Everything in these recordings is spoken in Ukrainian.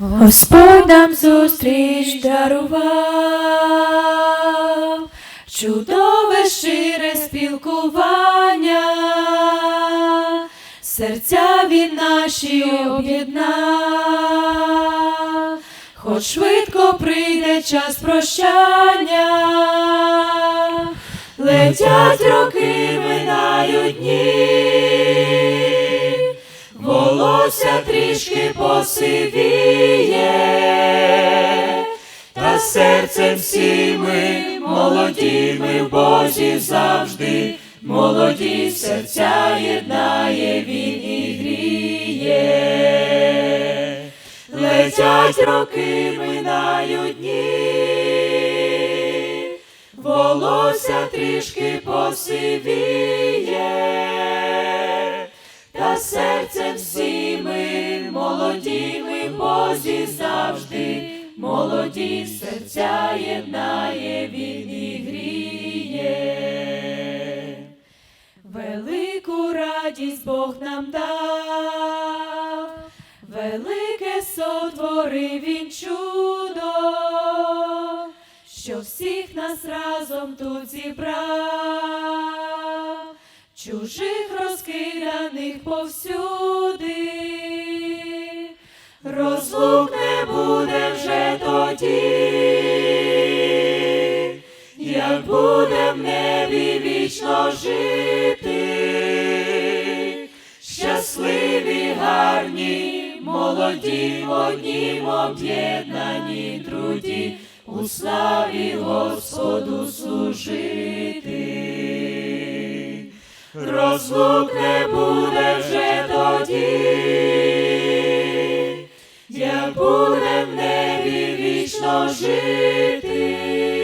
Господь нам зустріч дарував, чудове шире спілкування, серця він наші об'єднав, хоч швидко прийде час прощання, летять роки, минають дні. Волосся трішки посивіє, та серцем всі ми молоді, ми в Бозі завжди, молоді серця єднає він і гріє. Летять роки, минають дні, волосся трішки посивіє, завжди, молоді серця єднає він і гріє. Велику радість Бог нам дав, велике сотворив він чудо, що всіх нас разом тут зібрав, чужих розкиданих повсюди, як буде в небі вічно жити, щасливі, гарні, молоді, в однім об'єднані труді, у славі Господу служити. Розлук не буде вже тоді, як буде в небі вічно жити.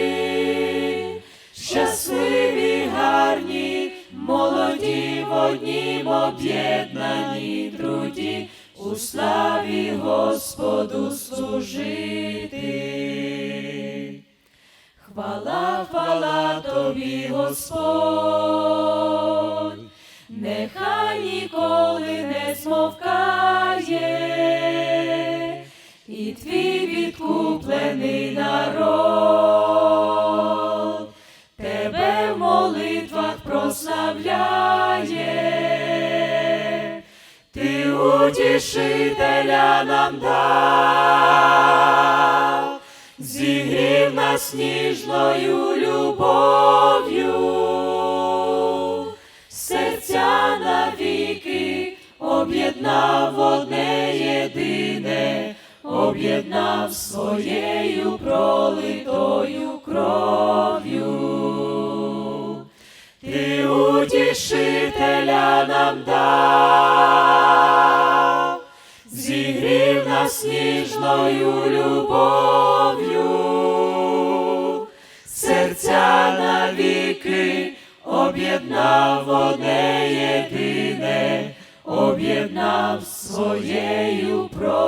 Молоді в однім об'єднані труді, у славі Господу служити. Хвала, хвала тобі, Господь, нехай ніколи не змовкає, утішителя нам дав. Зігрів нас ніжною любов'ю, серця навіки об'єднав одне єдине, об'єднав своєю пролитою кров'ю. Ти утішителя нам дав, зігрів нас ніжною любов'ю, серця навіки об'єднав одне єдине, об'єднав своєю пролитою